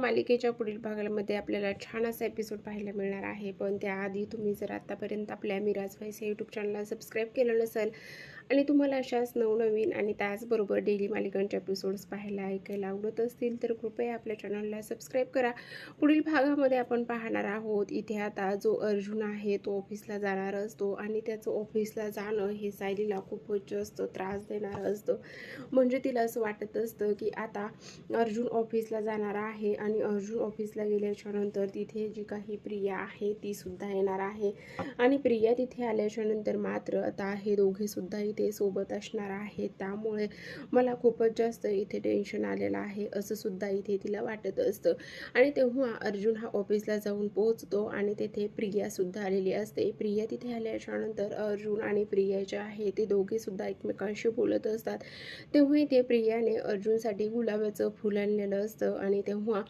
मालिकेच्या पुढील भागामध्ये आपल्याला छान असा एपिसोड पाहायला मिळणार आहे. पण त्याआधी तुम्ही जर आतापर्यंत आपल्या मिराज व्हाईस या यूट्यूब चॅनलला सबस्क्राईब केलं नसेल आणि तुम्हाला अशाच नवनवीन आणि त्याचबरोबर डेली मालिकांचे एपिसोड्स पाहायला ऐकायला आवडत असतील तर कृपया आपल्या चॅनलला सबस्क्राईब करा. पुढील भागामध्ये आपण पाहणार आहोत इथे आता जो अर्जुन आहे तो ऑफिसला जाणार असतो आणि त्याचं ऑफिसला जाणं हे सायलीला खूपच जास्त त्रास देणारं असतं. म्हणजे तिला असं वाटत असतं की आता अर्जुन ऑफिसला जाणार आहे आणि अर्जुन ऑफिसला गेल्याच्यानंतर तिथे जी काही प्रिया आहे ती सुद्धा येणार आहे. आणि प्रिया तिथे आल्याच्यानंतर मात्र आता हे दोघे सुद्धा ते सोबत असणार आहे. त्यामुळे मला खूपच जास्त इथे टेन्शन आलेलं आहे. असं सुद्धा इथे तिला वाटत असतं. आणि तेव्हा अर्जुन हा ऑफिसला जाऊन पोहोचतो आणि तेथे प्रिया सुद्धा आलेली असते. प्रिया तिथे आल्याच्यानंतर अर्जुन आणि प्रिया जे आहे ते दोघे सुद्धा एकमेकांशी बोलत असतात. तेव्हा इथे प्रियाने अर्जुनसाठी गुलाबाचं फुल आणलेलं असतं आणि तेव्हा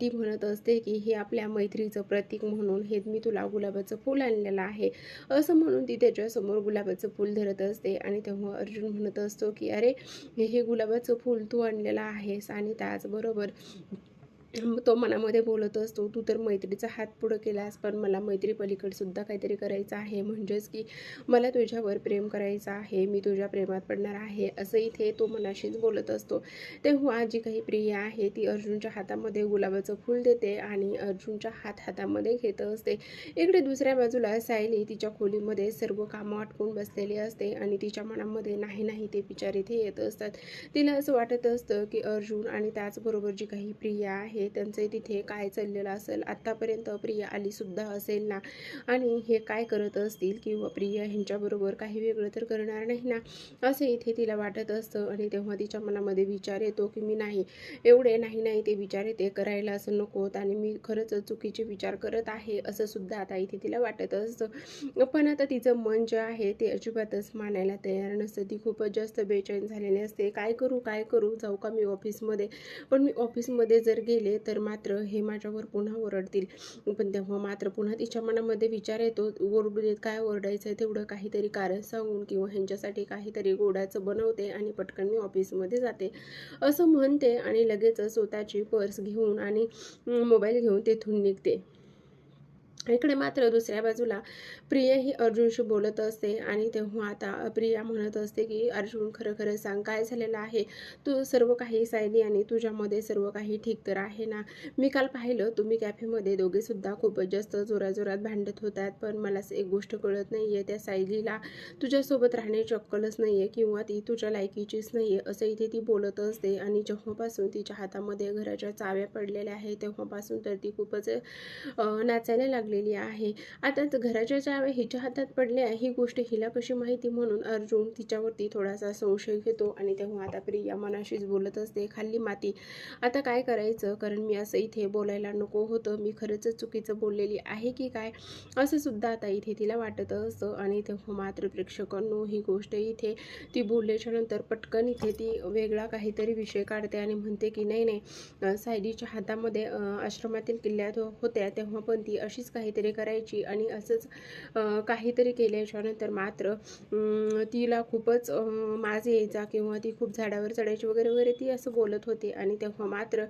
ती म्हणत असते की हे आपल्या मैत्रीचं प्रतीक म्हणून हे मी तुला गुलाबाचं फुल आणलेलं आहे. असं म्हणून ती त्याच्यासमोर गुलाबाचं फूल धरत असते. आणि तेव्हा अर्जुन म्हणत असतो की अरे हे गुलाबाचं फूल तू आणलेलं आहेस आणि त्याचबरोबर तो मनामध्ये बोलत असतो तू तर मैत्रीचा हात पुढं केलास पण मला मैत्री पलीकडे सुद्धा काहीतरी करायचं आहे. म्हणजेच की मला तुझ्यावर प्रेम करायचं आहे मी तुझ्या प्रेमात पडणार आहे. असं इथे तो मनाशीच बोलत असतो. तेव्हा जी काही प्रिया आहे ती अर्जुनच्या हातामध्ये गुलाबाचं फूल देते आणि अर्जुनच्या हात हातामध्ये घेत असते. इकडे दुसऱ्या बाजूला सायली तिच्या खोलीमध्ये सर्व कामं आटकून बसलेली असते आणि तिच्या मनामध्ये नाही नाही ते विचार इथे येत असतात. तिला असं वाटत असतं की अर्जुन आणि त्याचबरोबर जी काही प्रिया आहे त्यांचं तिथे काय चाललेलं असेल आत्तापर्यंत प्रिया आलीसुद्धा असेल ना? आणि हे काय करत असतील किंवा प्रिया ह्यांच्याबरोबर काही वेगळं तर करणार नाही ना? असं इथे तिला वाटत असतं आणि तेव्हा तिच्या मनामध्ये विचार येतो की मी नाही एवढे नाही नाही ते विचार येते करायला असं नकोत आणि मी खरंच चुकीचे विचार करत आहे असं सुद्धा आता इथे तिला वाटत असतं. पण आता तिचं मन जे आहे ते अजिबातच मानायला तयार नसतं. ती खूपच जास्त बेचैन झालेली असते. काय करू काय करू? जाऊ का मी ऑफिसमध्ये पण मी ऑफिसमध्ये जर गेले तर मात्र हे माझ्यावर पुन्हा ओरडतील. पण तेव्हा मात्र पुन्हा तिच्या मनामध्ये विचार येतो ओरडू देत काय ओरडायचं आहे तेवढं काहीतरी कारण सांगून किंवा ह्यांच्यासाठी काहीतरी गोडाचं बनवते आणि पटकन मी ऑफिसमध्ये जाते. असं म्हणते आणि लगेच स्वतःची पर्स घेऊन आणि मोबाईल घेऊन तेथून निघते. इकडे मात्र दुसऱ्या बाजूला प्रिया ही अर्जुनशी बोलत असते आणि तेव्हा आता प्रिया म्हणत असते की अर्जुन खरं खरं सांग काय झालेलं आहे? तू सर्व काही सायली आणि तुझ्यामध्ये सर्व काही ठीक तर आहे ना? मी काल पाहिलं तुम्ही कॅफेमध्ये दोघेसुद्धा खूपच जास्त जोराजोरात भांडत होतात पण मला एक गोष्ट कळत नाही आहे त्या सायलीला तुझ्यासोबत राहण्याची अक्कलच नाही आहे किंवा ती तुझ्या लायकीचीच नाही आहे असं इथे ती बोलत असते आणि जेव्हापासून तिच्या हातामध्ये घराच्या चाव्या पडलेल्या आहेत तेव्हापासून तर ती खूपच नाचायला लागली लागलेली आहे. आता घराच्या चाव्या हिच्या हातात पडल्या ही गोष्ट हिला कशी माहिती म्हणून अर्जुन तिच्यावरती थोडासा संशय घेतो आणि तेव्हा आता प्रिया मनाशीच बोलत असते खाल्ली माती. आता काय करायचं? कारण मी असं इथे बोलायला नको होतं. मी खरंच चुकीचं बोललेली आहे की काय? असं सुद्धा आता इथे तिला वाटत असतं आणि तेव्हा मात्र प्रेक्षकांनो ही गोष्ट इथे ती बोलल्याच्या नंतर पटकन इथे ती वेगळा काहीतरी विषय काढते आणि म्हणते की नाही नाही. सायडीच्या सायलीच्या हातामध्ये आश्रमातील किल्ल्यात होत्या. तेव्हा पण ती अशीच काही काहीतरी करायची आणि असंच काहीतरी केल्याच्यानंतर मात्र तिला खूपच माज यायचा किंवा ती खूप झाडावर चढायची वगैरे वगैरे ती असं बोलत होते. आणि तेव्हा मात्र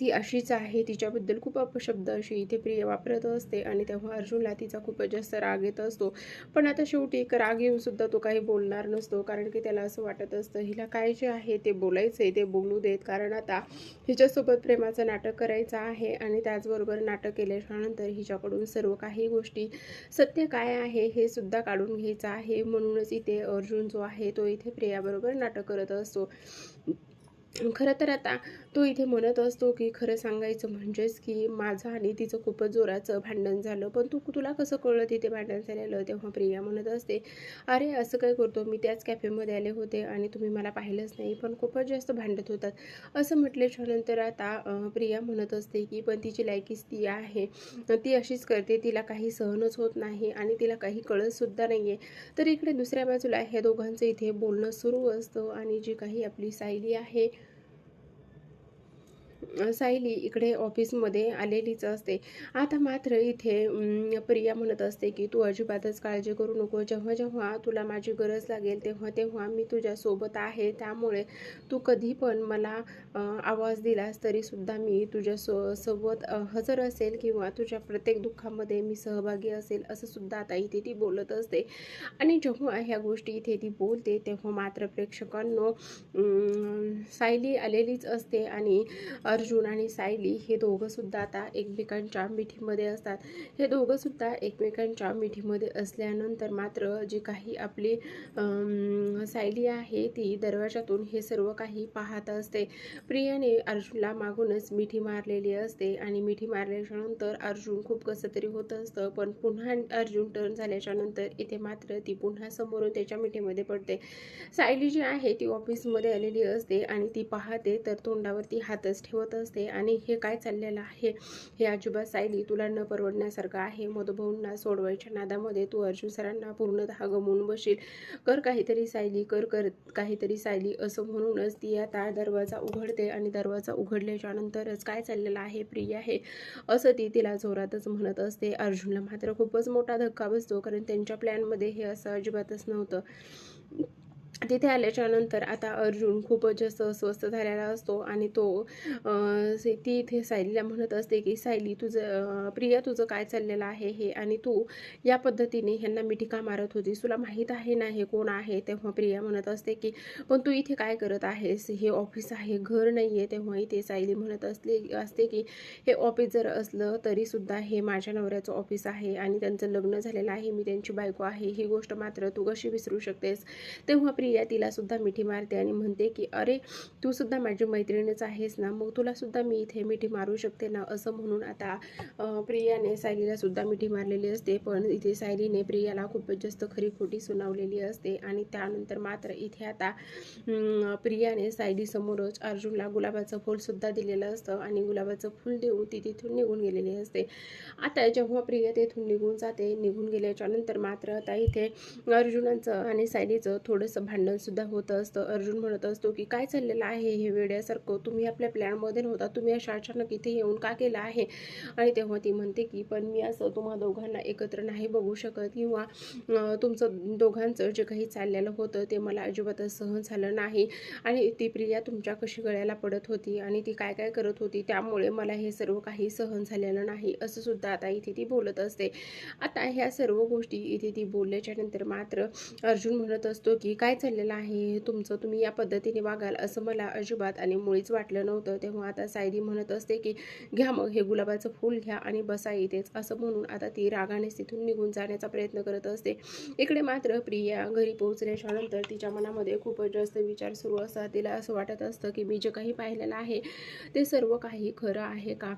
ती अशीच आहे. तिच्याबद्दल खूप अपशब्द अशी इथे प्रिय वापरत असते आणि तेव्हा अर्जुनला तिचा खूपच जास्त राग येत असतो. पण आता शेवटी एक राग येऊन सुद्धा तो काही बोलणार नसतो. कारण की त्याला असं वाटत असतं हिला काय जे आहे ते बोलायचं आहे ते बोलू देत. कारण आता हिच्यासोबत प्रेमाचं नाटक करायचं आहे आणि त्याचबरोबर नाटक केल्याच्यानंतर हिच्याकडून सर्व काही गोष्टी सत्य काय आहे हे सुद्धा काढून घ्यायचं आहे. म्हणूनच इथे अर्जुन जो आहे तो इथे प्रियाबरोबर नाटक करत असतो. खरं तर आता तो इथे म्हणत असतो की खरं सांगायचं म्हणजेच की माझं आणि तिचं खूपच जोराचं भांडण झालं. पण तू तुला कसं कळलं तिथे भांडण झालेलं? तेव्हा प्रिया म्हणत असते अरे असं काय करतो? मी त्याच कॅफेमध्ये आले होते आणि तुम्ही मला पाहिलंच नाही पण खूपच जास्त भांडत होतात. असं म्हटल्याच्या नंतर आता प्रिया म्हणत असते की पण तिची लायकीच ती आहे. ती अशीच करते. तिला काही सहनच होत नाही आणि तिला काही कळतसुद्धा नाही आहे तर इकडे दुसऱ्या बाजूला ह्या दोघांचं इथे बोलणं सुरू असतं आणि जी काही आपली सायली आहे सायली इकडे ऑफिसमध्ये आलेलीच असते. आता मात्र इथे प्रिया म्हणत असते की तू अजिबातच काळजी करू नको. जेव्हा जेव्हा तुला माझी गरज लागेल तेव्हा तेव्हा मी तुझ्यासोबत आहे. त्यामुळे तू कधी पण मला आवाज दिलास तरीसुद्धा मी तुझ्या सो सोबत हजर असेल किंवा तुझ्या प्रत्येक दुःखामध्ये मी सहभागी असेल असं सुद्धा आता इथे ती बोलत असते. आणि जेव्हा ह्या गोष्टी इथे ती बोलते तेव्हा मात्र प्रेक्षकांनो सायली आलेलीच असते आणि अर्जुन आणि सायली हे दोघंसुद्धा आता एकमेकांच्या मिठीमध्ये असतात. हे दोघंसुद्धा एकमेकांच्या मिठीमध्ये असल्यानंतर मात्र जी काही आपली सायली आहे ती दरवाजातून हे सर्व काही पाहत असते. प्रियाने अर्जुनला मागूनच मिठी मारलेली असते आणि मिठी मारल्याच्या नंतर अर्जुन खूप कसं तरी होत असतं. पण पुन्हा अर्जुन टर्न झाल्याच्यानंतर इथे मात्र ती पुन्हा समोरून त्याच्या मिठीमध्ये पडते. सायली जी आहे ती ऑफिसमध्ये आलेली असते आणि ती पाहते तर तोंडावरती हातच ठेवत असते. आणि हे काय चाललेलं आहे? हे अजिबात सायली तुला न परवडण्यासारखं आहे. मधुभाऊंना सोडवायच्या नादामध्ये तू अर्जुन सरांना पूर्णतः गमवून बशील कर काहीतरी सायली कर कर काहीतरी सायली असं म्हणूनच ती आता दरवाजा उघडते आणि दरवाजा उघडल्याच्या नंतरच काय चाललेलं आहे? प्रिया आहे. असं ती तिला जोरातच म्हणत असते. अर्जुनला मात्र खूपच मोठा धक्का बसतो कारण त्यांच्या प्लॅनमध्ये हे असं अजिबातच नव्हतं. तिथे आल्याच्यानंतर आता अर्जुन खूपच जास्त अस्वस्थ झालेला असतो आणि तो ती इथे सायलीला म्हणत असते की सायली तुझं प्रिया तुझं काय चाललेलं आहे हे? आणि तू या पद्धतीने ह्यांना मिठिका मारत होती. तुला माहीत आहे ना हे कोण आहे? तेव्हा प्रिया म्हणत असते की पण तू इथे काय करत आहेस? हे ऑफिस आहे घर नाही आहे तेव्हा इथे सायली म्हणत असले असते की हे ऑफिस जर असलं तरीसुद्धा हे माझ्या नवऱ्याचं ऑफिस आहे आणि त्यांचं लग्न झालेलं आहे. मी त्यांची बायको आहे. ही गोष्ट मात्र तू कशी विसरू शकतेस? तेव्हा प्रिया प्रिया तिलासुद्धा मिठी मारते आणि म्हणते की अरे तू सुद्धा माझी मैत्रिणीच आहेस ना मग तुलासुद्धा मी इथे मिठी मारू शकते ना? असं म्हणून आता प्रियाने सायलीला सुद्धा मिठी मारलेली असते. पण इथे सायलीने प्रियाला खूपच जास्त खरी खोटी सुनावलेली असते आणि त्यानंतर मात्र इथे आता प्रियाने सायलीसमोरच अर्जुनला गुलाबाचं फुलसुद्धा दिलेलं असतं आणि गुलाबाचं फूल देऊन ती तिथून निघून गेलेली असते. आता जेव्हा प्रिया तेथून निघून जाते निघून गेल्याच्यानंतर मात्र आता इथे अर्जुनाचं आणि सायलीचं थोडंसं भांडण सुद्धा होत असतं. अर्जुन म्हणत असतो की काय चाललेलं आहे हे वेड्यासारखं? तुम्ही आपल्या प्लॅनमध्ये नव्हता तुम्ही अशा अचानक इथे येऊन का केलं आहे? आणि तेव्हा ती म्हणते की पण मी असं तुम्हा दोघांना एकत्र नाही बघू शकत किंवा तुमचं दोघांचं जे काही चाललेलं होतं ते मला अजिबातच सहन झालं नाही. आणि ती प्रिया तुमच्या कशी गळ्याला पडत होती आणि ती काय काय करत होती त्यामुळे मला हे सर्व काही सहन झालेलं नाही असं सुद्धा आता इथे ती बोलत असते. आता ह्या सर्व गोष्टी इथे ती बोलल्याच्या नंतर मात्र अर्जुन म्हणत असतो की काय चाललेलं आहे. तुमचं तुम्ही या पद्धतीने वागाल असं मला अजिबात आणि मुळीच वाटलं नव्हतं. तेव्हा आता सायली म्हणत असते की घ्या मग हे गुलाबाचं फूल घ्या आणि बसा येतेच असं म्हणून आता ती रागाने तिथून निघून जाण्याचा प्रयत्न करत असते. इकडे मात्र प्रिया घरी पोहोचल्याच्या नंतर तिच्या मनामध्ये खूपच जास्त विचार सुरू असतात. तिला असं वाटत असतं की मी जे काही पाहिलेलं आहे ते सर्व काही खरं आहे का?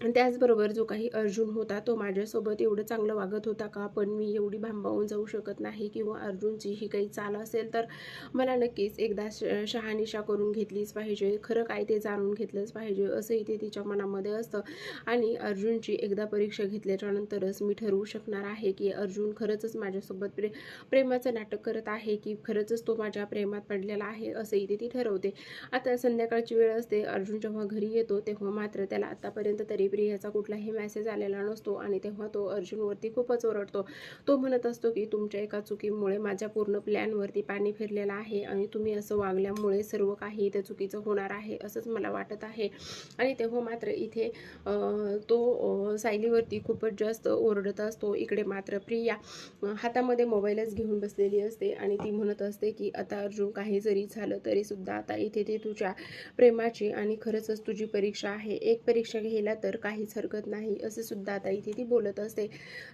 त्याचबरोबर जो काही अर्जुन होता तो माझ्यासोबत एवढं चांगलं वागत होता का? पण मी एवढी भांबावून जाऊ शकत नाही किंवा अर्जुनची ही काही चाल असेल तर मला नक्कीच एकदा शहानिशा करून घेतलीच पाहिजे. खरं काय ते जाणून घेतलंच पाहिजे असंही ते तिच्या मनामध्ये असतं. आणि अर्जुनची एकदा परीक्षा घेतल्याच्या नंतरच मी ठरवू शकणार आहे की अर्जुन खरंच माझ्यासोबत प्रे प्रेमाचं नाटक करत आहे की खरंचच तो माझ्या प्रेमात पडलेला आहे असंही ते ती ठरवते. आता संध्याकाळची वेळ असते अर्जुन जेव्हा घरी येतो तेव्हा मात्र त्याला आतापर्यंत तरी प्रियाचा कुठलाही मेसेज आलेला नसतो आणि तेव्हा तो अर्जुनवरती खूपच ओरडतो. तो म्हणत असतो की तुमच्या एका चुकीमुळे माझ्या पूर्ण प्लॅनवरती पाणी फिरलेलं आहे आणि तुम्ही असं वागल्यामुळे सर्व काही इथे चुकीचं होणार आहे असंच मला वाटत आहे. आणि तेव्हा मात्र इथे तो सायलीवरती खूपच जास्त ओरडत असतो. इकडे मात्र प्रिया हातामध्ये मोबाईलच घेऊन बसलेली असते आणि ती म्हणत असते की आता अर्जुन काही जरी झालं तरीसुद्धा आता इथे ते तुझ्या प्रेमाची आणि खरंच तुझी परीक्षा आहे. एक परीक्षा घ्यायला तर काहीच हरकत नाही असे सुद्धा आता इथे ती बोलत असते.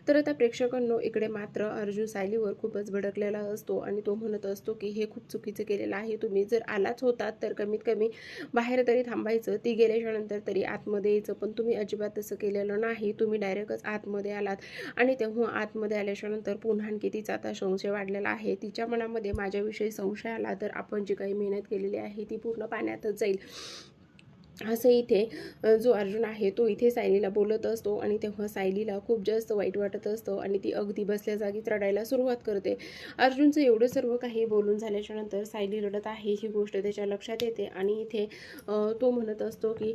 तर आता प्रेक्षकांनो इकडे मात्र अर्जुन सायलीवर खूपच भडकलेला असतो आणि तो म्हणत असतो की हे खूप चुकीचं केलेलं आहे. तुम्ही जर आलाच होतात तर कमीत कमी बाहेर तरी थांबायचं. ती गेल्याच्यानंतर तरी आतमध्ये यायचं. पण तुम्ही अजिबात तसं केलेलं नाही. तुम्ही डायरेक्टच आतमध्ये आलात. आणि तेव्हा आतमध्ये आल्याच्यानंतर पुन्हा आणखी तिचा आता संशय वाढलेला आहे. तिच्या मनामध्ये माझ्याविषयी संशय आला तर आपण जी काही मेहनत केलेली आहे ती पूर्ण पाण्यातच जाईल. असं इथे जो अर्जुन आहे तो इथे सायलीला बोलत असतो आणि तेव्हा सायलीला खूप जास्त वाईट वाटत असतं आणि ती अगदी बसल्या जागी रडायला सुरुवात करते. अर्जुनचं एवढं सर्व काही बोलून झाल्याच्यानंतर सायली रडत आहे ही गोष्ट त्याच्या लक्षात येते आणि इथे तो म्हणत असतो की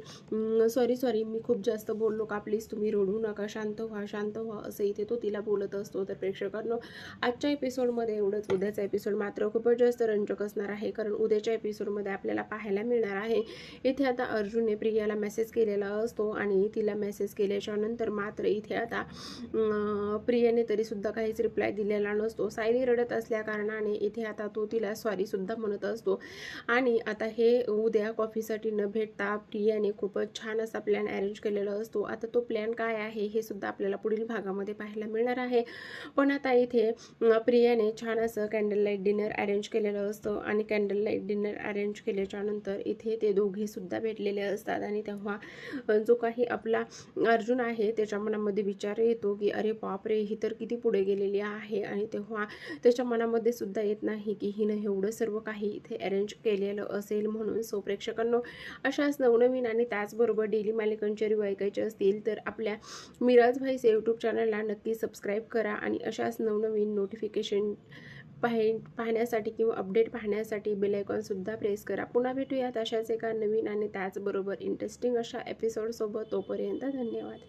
सॉरी सॉरी मी खूप जास्त बोललो का? प्लीज तुम्ही रडू नका शांत व्हा शांत व्हा असं इथे तो तिला बोलत असतो. तर प्रेक्षकांनो आजच्या एपिसोडमध्ये एवढंच. उद्याचा एपिसोड मात्र खूपच जास्त रंजक असणार आहे कारण उद्याच्या एपिसोडमध्ये आपल्याला पाहायला मिळणार आहे. इथे आता अर्जुन अर्जुनने प्रियाला मेसेज केलेला असतो आणि तिला मेसेज केल्याच्यानंतर मात्र इथे आता प्रियाने तरी सुद्धा काहीच रिप्लाय दिलेला नसतो. सायली रडत असल्या कारणाने इथे आता तो तिला सॉरी सुद्धा म्हणत असतो. आणि आता हे उद्या कॉफीसाठी न भेटता प्रियाने खूपच छान असा प्लॅन अरेंज केलेला असतो. आता तो प्लॅन काय आहे हे सुद्धा आपल्याला पुढील भागामध्ये पाहायला मिळणार आहे. पण आता इथे प्रियाने छान असं कॅन्डल लाइट डिनर अरेंज केलेलं असतं. आणि कॅन्डल लाइट डिनर अरेंज केल्याच्यानंतर इथे ते दोघे सुद्धा झालेले असतात. आणि तेव्हा जो काही आपला अर्जुन आहे त्याच्या मनामध्ये विचार येतो की अरे बापरे ही तर किती पुढे गेलेली आहे. आणि तेव्हा त्याच्या मनामध्ये सुद्धा येत नाही की हिनं एवढं सर्व काही इथे अरेंज केलेलं असेल म्हणून. सो प्रेक्षकांनो अशाच नवनवीन आणि त्याचबरोबर डेली मालिकांचे रिव्ह ऐकायचे असतील तर आपल्या मिराज भाईस यूट्यूब चॅनलला नक्की सबस्क्राईब करा. आणि अशाच नवनवीन नोटिफिकेशन पाहि पाहण्यासाठी किंवा अपडेट पाहण्यासाठी बेलायकॉनसुद्धा प्रेस करा. पुन्हा भेटूयात अशाच एका नवीन आणि त्याचबरोबर इंटरेस्टिंग अशा एपिसोडसोबत तोपर्यंत धन्यवाद.